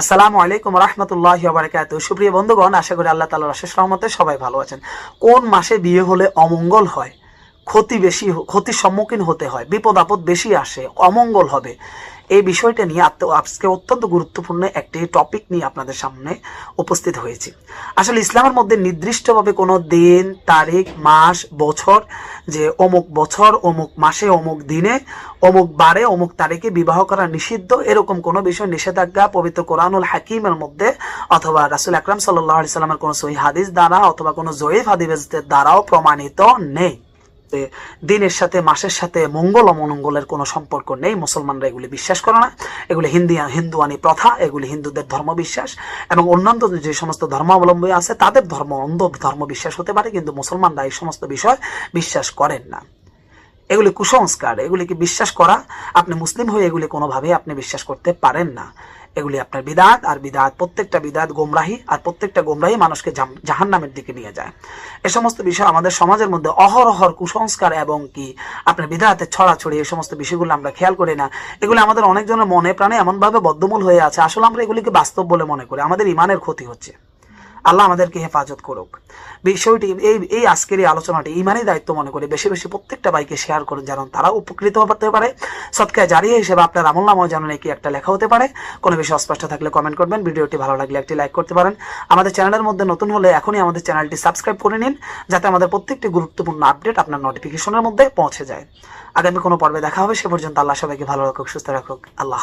আসসালামু আলাইকুম রহমতুল্লাহ বারকাত সুপ্রিয় বন্ধুগণ, আশা করি আল্লাহ তালার অশেষ রহমতে সবাই ভালো আছেন। কোন মাসে বিয়ে হলে অমঙ্গল হয়? ক্ষতি বেশি, ক্ষতির সম্মুখীন হতে হয়, বিপদ আপদ বেশি আসে, অমঙ্গল হবে। এই বিষয়টা নিয়ে আজকে অত্যন্ত গুরুত্বপূর্ণ একটি টপিক নিয়ে আপনাদের সামনে উপস্থিত হয়েছি। আসলে ইসলামের মধ্যে নির্দিষ্টভাবে কোনো দিন, তারিখ, মাস, বছর, যে অমুক বছর, অমুক মাসে, অমুক দিনে, অমুক বারে, অমুক তারিখে বিবাহ করা নিষিদ্ধ, এরকম কোনো বিষয় নিষেধাজ্ঞা, পবিত্র কোরআনুল হাকিমের মধ্যে অথবা রাসুল আকরাম সাল্লাহ সাল্লামের কোনো সহি হাদিস দ্বারা অথবা কোনো জয়ীফ হাদিসের দ্বারাও প্রমাণিত নেই। যে দিনের সাথে, মাসের সাথে মঙ্গল অমঙ্গলের কোনো সম্পর্ক নেই। মুসলমানরা এগুলি বিশ্বাস করে না। এগুলি হিন্দি, হিন্দুয়ানি প্রথা, এগুলি হিন্দুদের ধর্ম বিশ্বাস এবং অন্যান্য যে সমস্ত ধর্মাবলম্বী আছে, তাদের ধর্ম, অন্ধ ধর্ম বিশ্বাস হতে পারে, কিন্তু মুসলমানরা এই সমস্ত বিষয় বিশ্বাস করেন না। এগুলি কুসংস্কার, এগুলিকে বিশ্বাস করা, আপনি মুসলিম হয়ে এগুলি কোনোভাবেই আপনি বিশ্বাস করতে পারেন না। এগুলি আপনার বিদাত, আর বিদাত, প্রত্যেকটা বিদাত গোমরাহি, আর প্রত্যেকটা গোমরাহি মানুষকে জাহান নামের দিকে নিয়ে যায়। এ সমস্ত বিষয় আমাদের সমাজের মধ্যে অহরহর কুসংস্কার এবং কি আপনার বিদাতের ছড়াছড়ি এই সমস্ত বিষয়গুলো আমরা খেয়াল করি না। এগুলি আমাদের অনেকজনের মনে প্রাণে এমনভাবে বদ্ধমূল হয়ে আছে। আসলে আমরা এগুলিকে বাস্তব বলে মনে করি। আমাদের ইমানের ক্ষতি হচ্ছে। আল্লাহ আমাদেরকে হেফাজত করুক। বিষয়টি এই এই আজকের এই আলোচনাটি ইমানই দায়িত্ব মনে করে। বেশি বেশি প্রত্যেকটা বাইকে শেয়ার করুন যেন তারা উপকৃত হতে পারে। সৎকায় জারিয়ে হিসেবে আপনার আমল নামাও যেন নাকি একটা লেখা হতে পারে। কোনো বিষয় অস্পষ্ট থাকলে কমেন্ট করবেন। ভিডিওটি ভালো লাগলে একটি লাইক করতে পারেন। আমাদের চ্যানেলের মধ্যে নতুন হলে এখনই আমাদের চ্যানেলটি সাবস্ক্রাইব করে নিন, যাতে আমাদের প্রত্যেকটি গুরুত্বপূর্ণ আপডেট আপনার নোটিফিকেশনের মধ্যে পৌঁছে যায়। আগামী কোনো পর্বে দেখা হবে, সে পর্যন্ত আল্লাহ সবাইকে ভালো রাখুক, সুস্থ রাখুক। আল্লাহ